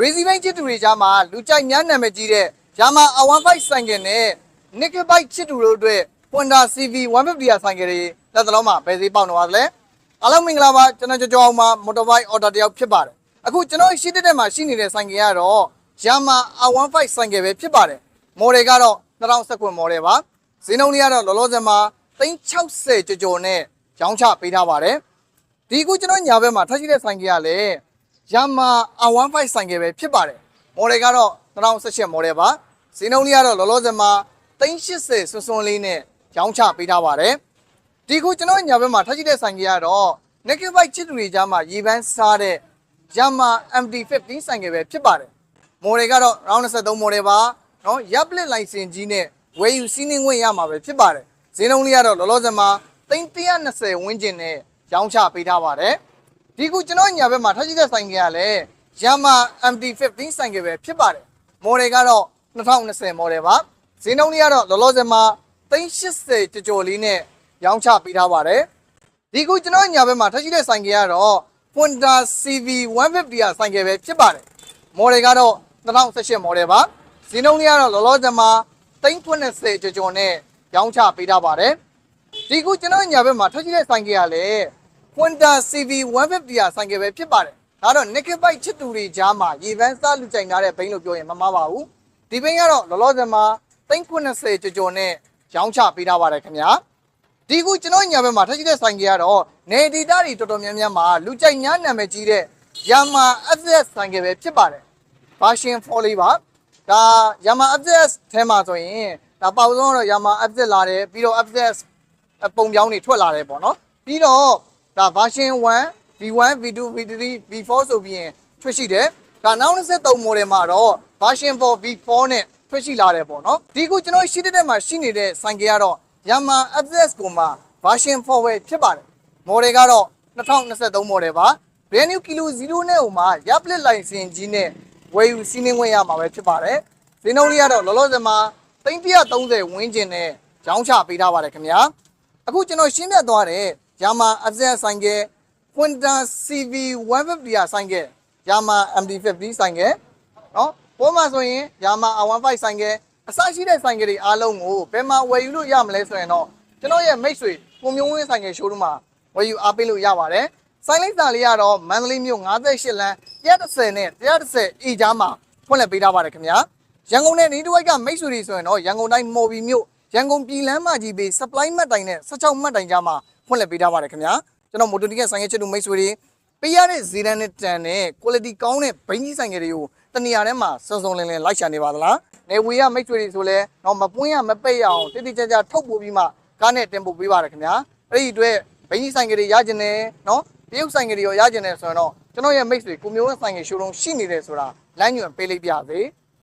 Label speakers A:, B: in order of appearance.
A: Razy Bank ချစ်သူတွေကြားမှာလူကြိုက်များနာမည်ကြီးတဲ့ Yamaha R15 ဆိုင်ကယ်နဲ့ Nickel Bike ချစ်သူတို့အတွက် Honda CV 150ရဆိုင်ကယ်တွေလက်သလုံးမှာဘယ်ဈေးပေါက်နေပါသလဲအားလုံးမင်္ဂလာပါကျွန်တော်ကြော်ကြောအောင်မှာ Motorbike Order တယောက်ဖြစ်ပါတယ်အခုကျွန်တော်ရှိတဲ့တဲ့မှာရှိနေတဲ့ဆိုင်ကယ်ကတော့ Yamaha R15 ဆိုင်ကယ်ပဲဖြစ်ပါတယ်မော်ဒယ်ကတော့2019မော်ဒယ်ပါဈေးနှုန်းလေးကတော့လောလောဆယ်မှာ360ကျော်ကျော်နဲ့ရောင်းချပေးထားပါတယ်ဒီခုကျွန်တော်ညာဘက်မှာထားရှိတဲ့ဆိုင်ကယ်ကလည်း Yamaha R15 ဆိုင်ကယ်ပဲဖြစ်ပါတယ်မော်ဒယ်ကတော့2018မော်ဒယ်ပါဈေးနှုန်းလေးကတော့လောလောဆယ်မှာ380စွန်းစွန်းလေးနဲ့ရောင်းချပေးထားပါတယ်ဒီခုကျွန်တော်ညာဘက်မှာထားရှိတဲ့ဆိုင်ကယ်ကတော့ Naked Bike ချစ်သူတွေကြားမှာရေပန်းစားတဲ့ Yamaha MT-15 ဆိုင်ကယ်ပဲဖြစ်ပါတယ်မော်ဒယ်ကတော့ round 23မော်ဒယ်ပါနော်ရပ်ပလစ်လိုင်စင်ကြီးနဲ့ဝယ်ယူစီးနှင်းခွင့်ရမှာပဲဖြစ်ပါတယ်ဈေးနှုန်းလေးကတော့လောလောဆယ်မှာ320ဝန်းကျင်နဲ့ရောင်းချပေးထားပါတယ် ဒီခုကျွန်တော်ညာဘက်မှာထားရှိတဲ့ဆိုင်ကယ်ကလည်း Yamaha MT-15 ဆိုင်ကယ်ပဲဖြစ်ပါတယ်မော်ဒယ်ကတော့2020မော်ဒယ်ပါဈေးနှုန်းလေးကတော့လောလောဆယ်မှာ380ကျော်ကျော်လေးနဲ့ရောင်းချပေးထားပါတယ်ဒီခုကျွန်တော်ညာဘက်မှာထားရှိတဲ့ဆိုင်ကယ်ကတော့ Honda CV 150ရဆိုင်ကယ်ပဲဖြစ်ပါတယ်မော်ဒယ်ကတော့2018မော်ဒယ်ပါဈေးနှုန်းလေးကတော့လောလောဆယ်မှာ390ကျော်ကျော်နဲ့ရောင်းချပေးထားပါတယ်ဒီခုကျွန်တော်ညာဘက်မှာထွက်ရှိတဲ့ဆိုင်ကယ်ကလည်း Honda CV 150ရဆိုင်ကယ်ပဲဖြစ်ပါတယ်ဒါတော့ Naked Bike ချစ်သူတွေကြားမှာရေပန်းစားလူကြိုင်ထားတဲ့ဘိန်းလို့ပြောရင်မမှားပါဘူးဒီဘိန်းကတော့လောလောဆယ်မှာ390ကျော်ကျော်နဲ့ရောင်းချပေးထားပါတယ်ခင်ဗျာဒီခုကျွန်တော်ညာဘက်မှာထွက်ရှိတဲ့ဆိုင်ကယ်ကတော့နေဒီတာတွေတော်တော်များများမှာလူကြိုက်များနာမည်ကြီးတဲ့ Yamaha FZ ဆိုင်ကယ်ပဲဖြစ်ပါတယ် version 4လေးပါဒါ Yamaha FZ ထဲမှာဆိုရင်ဒါပေါက်ဆုံးတော့ Yamaha FZ လာတယ်ပြီးတော့ FZ အပုံပြောင်းတွေထွက်လာတယ်ပေါ့နော်ပြီးတော့ ဒါ version 1 V1 V2 V3 V4 ဆိုပြီးရင်ထွက်ရှိတယ်ဒါနောက်23 model မှာတော့ version 4 V4 နဲ့ထွက်ရှိလာတယ်ပေါ့နော်ဒီခုကျွန်တော်ရှိတဲ့တဲ့မှာရှိနေတဲ့ဆိုင်ကယ်ကတော့ Yamaha FZ ကိုမှ version 4ပဲဖြစ်ပါတယ် model ကတော့2023 model ပါ brand new kilo 0နဲ့ဟိုမှာရပ်ပလစ်လိုင်စင်ကြီးနဲ့ဝယ်ယူစီးနှင်းခွင့်ရမှာပဲဖြစ်ပါတယ်ဈေးနှုန်းလေးကတော့လောလောဆယ်မှာ330ဝန်းကျင်နဲ့ရောင်းချပေးထားပါတယ်ခင်ဗျာအခုကျွန်တော်ရှင်းပြသွားတဲ့ Yamaha FZ ဆိုင်က Honda CV 150ရဆိုင်က Yamaha MT-50 ဆိုင်ကနော်ပုံမှန်ဆိုရင် Yamaha R15 ဆိုင်ကအစရှိတဲ့ဆိုင်ကတွေအားလုံးကိုဘယ်မှာဝယ်ယူလို့ရမလဲဆိုရင်တော့ကျွန်တော်ရဲ့မိတ်ဆွေကိုမျိုးဝင်းဆိုင်က showroom မှာဝယ်ယူအားပေးလို့ရပါတယ်ဆိုင်လိပ်စာလေးကတော့မန္တလေးမြို့58လမ်း130နဲ့130 E ကြားမှာဖွင့်လှစ်ပေးထားပါတယ်ခင်ဗျာရန်ကုန်နဲ့နေတဝိုက်ကမိတ်ဆွေတွေဆိုရင်တော့ရန်ကုန်တိုင်းမော်ဘီမြို့ရန်ကုန်ပြည်လမ်းမကြီးပေး supply မှတ်တိုင်နဲ့16မှတ်တိုင်ကြားမှာ ဖွင့်လှစ်ပေးထားပါတယ်ခင်ဗျာကျွန်တော်မိုတိုတီကဆိုင်ငယ်ချစ်သူမိတ်ဆွေတွေပေးရတဲ့ဈေးတန်းနဲ့တန်တဲ့ quality ကောင်းတဲ့ဘိန်းကြီးဆိုင်ငယ်တွေကိုတနေရာထဲမှာစုံစုံလင်လင်လိုက်ရှာနေပါသလားနေဝေရမိတ်ဆွေတွေဆိုလဲတော့မပွင့်ရမပိတ်ရအောင်တိတိကျကျထုတ်ပို့ပြီးမှကားနဲ့တင်ပို့ပေးပါတယ်ခင်ဗျာအဲ့ဒီအတွက်ဘိန်းကြီးဆိုင်ငယ်တွေရကျင်တယ်နော်တရုတ်ဆိုင်ငယ်တွေရောရကျင်တယ်ဆိုရင်တော့ကျွန်တော်ရဲ့မိတ်ဆွေကိုမျိုးဝင်းဆိုင်ငယ်ရှိုးလုံးရှိနေတယ်ဆိုတာလမ်းညွှန်ပေးလိုက်ပြစေ